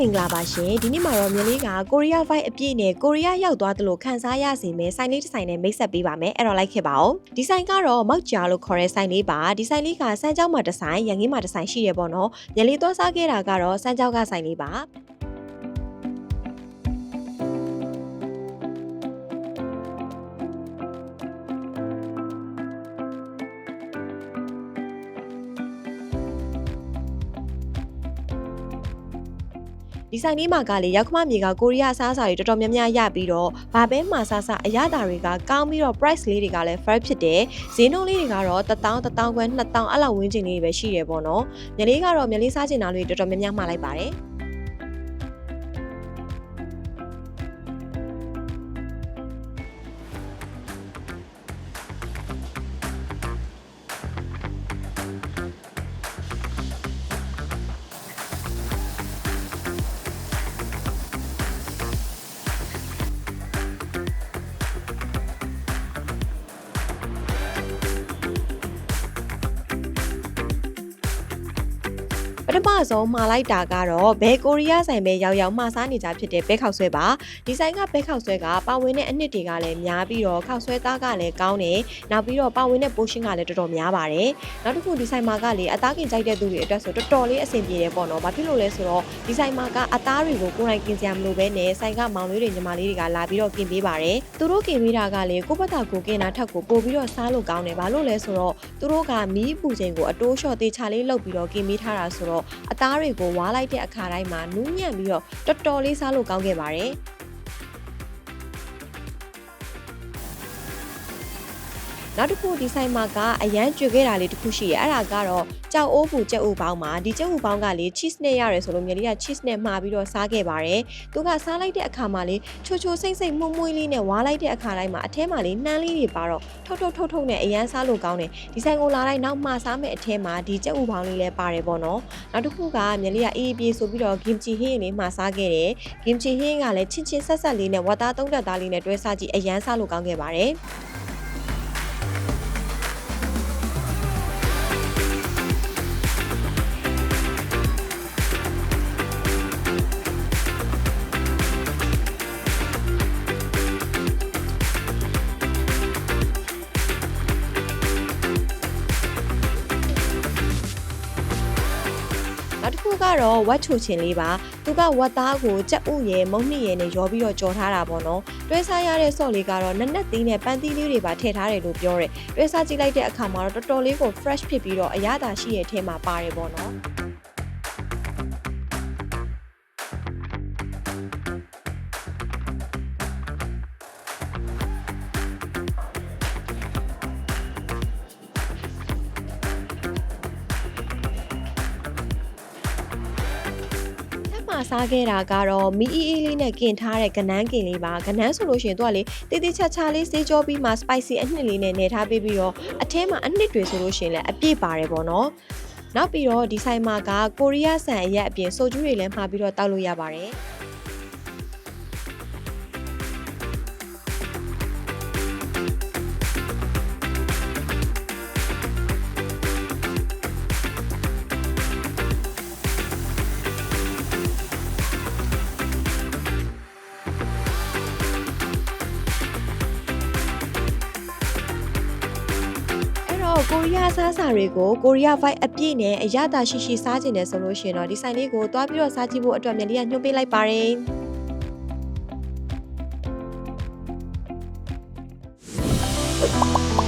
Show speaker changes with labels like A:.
A: မင်္ဂလာပါရှင်ဒီနေ့မှာတော့မြင်လေးကကိုရီးယား vibe အပြည့်နဲ့ကိုရီးယားရောက်သွားသလိုခန်းစားရစီမယ်ဆိုင်လေးတစ်ဆိုင်နဲ့မိတ်ဆက်ပေးပါမယ်အဲ့တော့လိုက်ခဲ့ပါဦးဒီဆိုင်ကတော့မောက်ကြာလို့ခေါ်တဲ့ဆိုင်လေးပါဒီဆိုင်လေးကစမ်းကြောင်းမှာတစ်ဆိုင်ရန်ကင်းမှာတစ်ဆိုင်ရှိရပေါ့နော်မြင်လေးသွားစားခဲ့တာကတော့စမ်းကြောင်းကဆိုင်လေးပါ ဒီဆိုင်လေးမှာကလေရောက်ခမမြေကကိုရီးယားအစားအစာတွေတော်တော်များများရပြီးတော့ဘာပဲမှာစားစားအရသာတွေကကောင်းပြီးတော့ price လေးတွေကလည်း fair ဖြစ်တယ်ဈေးနှုန်းလေးတွေကတော့1000 1000ခွဲ2000အဲ့လောက်ဝန်းကျင်လေးတွေပဲရှိတယ်ပေါ့နော်ညလေးကတော့ညလေးစားချင်တာလေးတော်တော်များများမှာလိုက်ပါတယ် ပထမဆုံးမှာလိုက်တာကတော့ဘယ်ကိုရီးယားဆိုင်ပဲရောက်ရောက်မှာစားနေကြဖြစ်တဲ့ဘဲခောက်ဆွဲပါဒီဆိုင်ကဘဲခောက်ဆွဲကပါဝင်တဲ့အနှစ်တွေကလည်းများပြီးတော့ခောက်ဆွဲသားကလည်းကောင်းတယ်နောက်ပြီးတော့ပါဝင်တဲ့ portion ကလည်းတော်တော်များပါတယ်နောက်တစ်ခုဒီဆိုင်မှာကလေအသားကင်ကြိုက်တဲ့သူတွေအတွက်ဆိုတော်တော်လေးအဆင်ပြေတယ်ပေါ့နော်ဘာဖြစ်လို့လဲဆိုတော့ဒီဆိုင်မှာကအသားတွေကိုကိုယ်တိုင်ကင်စရာမလိုဘဲနဲ့ဆိုင်ကမောင်လေးတွေညီမလေးတွေကလာပြီးတော့ကင်ပေးပါတယ်သူတို့ကင်ပေးတာကလေကိုယ့်ဘက်ကကိုကင်တာထက်ကိုပို့ပြီးတော့စားလို့ကောင်းတယ်ဘာလို့လဲဆိုတော့သူတို့ကမီးပူချိန်ကိုအတိုးလျှော့သေးချလေးလုပ်ပြီးတော့ကင်ပေးထားတာဆိုတော့အသားတွေကိုဝါလိုက်တဲ့အခါတိုင်းမှာနူးညံ့ပြီးတော့တော်တော်လေးစားလို့ကောင်းခဲ့ပါတယ်။ နောက်တစ်ခုဒီဆိုင်မှာကအရန်ကျွေခဲ့တာလေးတစ်ခုရှိရအဲ့ဒါကတော့ကြောက်အိုးပူကြက်ဥပေါင်းမှာဒီကြက်ဥပေါင်းကလေ cheese နဲ့ရတယ်ဆိုလို့မြေလေးက cheese နဲ့မှာပြီးတော့စားခဲ့ပါတယ်။သူကစားလိုက်တဲ့အခါမှာလေချိုချိုစိမ့်စိမ့်မှုန့်မှုန့်လေးနဲ့ဝါလိုက်တဲ့အခါတိုင်းမှာအထဲမှာလေနှမ်းလေးတွေပါတော့ထုတ်ထုတ်ထုတ်ထုတ်နဲ့အရန်စားလို့ကောင်းတယ်။ဒီဆိုင်ကိုလာတိုင်းနောက်မှာစားမဲ့အထဲမှာဒီကြက်ဥပေါင်းလေးလည်းပါတယ်ပေါ့နော်။နောက်တစ်ခုကမြေလေးကအေးပြေးဆိုပြီးတော့ kimchi ဟင်းလေးမှာစားခဲ့တယ်။ kimchi ဟင်းကလည်းချင်းချင်းဆက်ဆက်လေးနဲ့ဝတ်သားသုံးတက်သားလေးနဲ့တွဲစားကြည့်အရန်စားလို့ကောင်းခဲ့ပါတယ်။ က်တစ်ခုကတော့ဝက်ချိုချင်လေးပါသူကဝက်သားကိုကြက်ဥရယ်မုံနှစ်ရယ်နဲ့ရောပြီးတော့ကြော်ထားတာပေါ့နော်တွဲစားရတဲ့ဆော့လေးကတော့နက်နက်သီးနဲ့ပန်းသီးလေးတွေပါထည့်ထားတယ်လို့ပြောတယ်တွဲစားကြည့်လိုက်တဲ့အခါမှာတော့တော်တော်လေးကို fresh ဖြစ်ပြီးတော့အရသာရှိရဲ့အထဲမှာပါတယ်ပေါ့နော် မစားခဲ့တာကတော့မီအီအီလေးနဲ့กินထားတဲ့ကနန်းကင်လေးပါကနန်းဆိုလို့ရှိရင်သူကလေတေးသေးချာချာလေးစေးကြောပြီးမှ spicy အနှစ်လေးနဲ့နေထားပေးပြီးတော့အထဲမှာအနှစ်တွေဆိုလို့ရှိရင်လည်းအပြည့်ပါတယ်ပေါ့နော်နောက်ပြီးတော့ဒီဆိုင်မှာကကိုရီးယားဆန်အရက်အပြင်ဆိုကျူးတွေလည်းမှာပြီးတော့တောက်လို့ရပါတယ် ကိုရီးယားစားစာတွေကိုကိုရီးယား vibe အပြည့်နဲ့အရသာရှိရှိစားကျင်တယ်ဆိုလို့ရှိရင်တော့ဒီဆိုင်လေးကိုတွားပြီးတော့စားကြည့်ဖို့အတွက်မြန်လေးကညွှန်ပေးလိုက်ပါတယ်။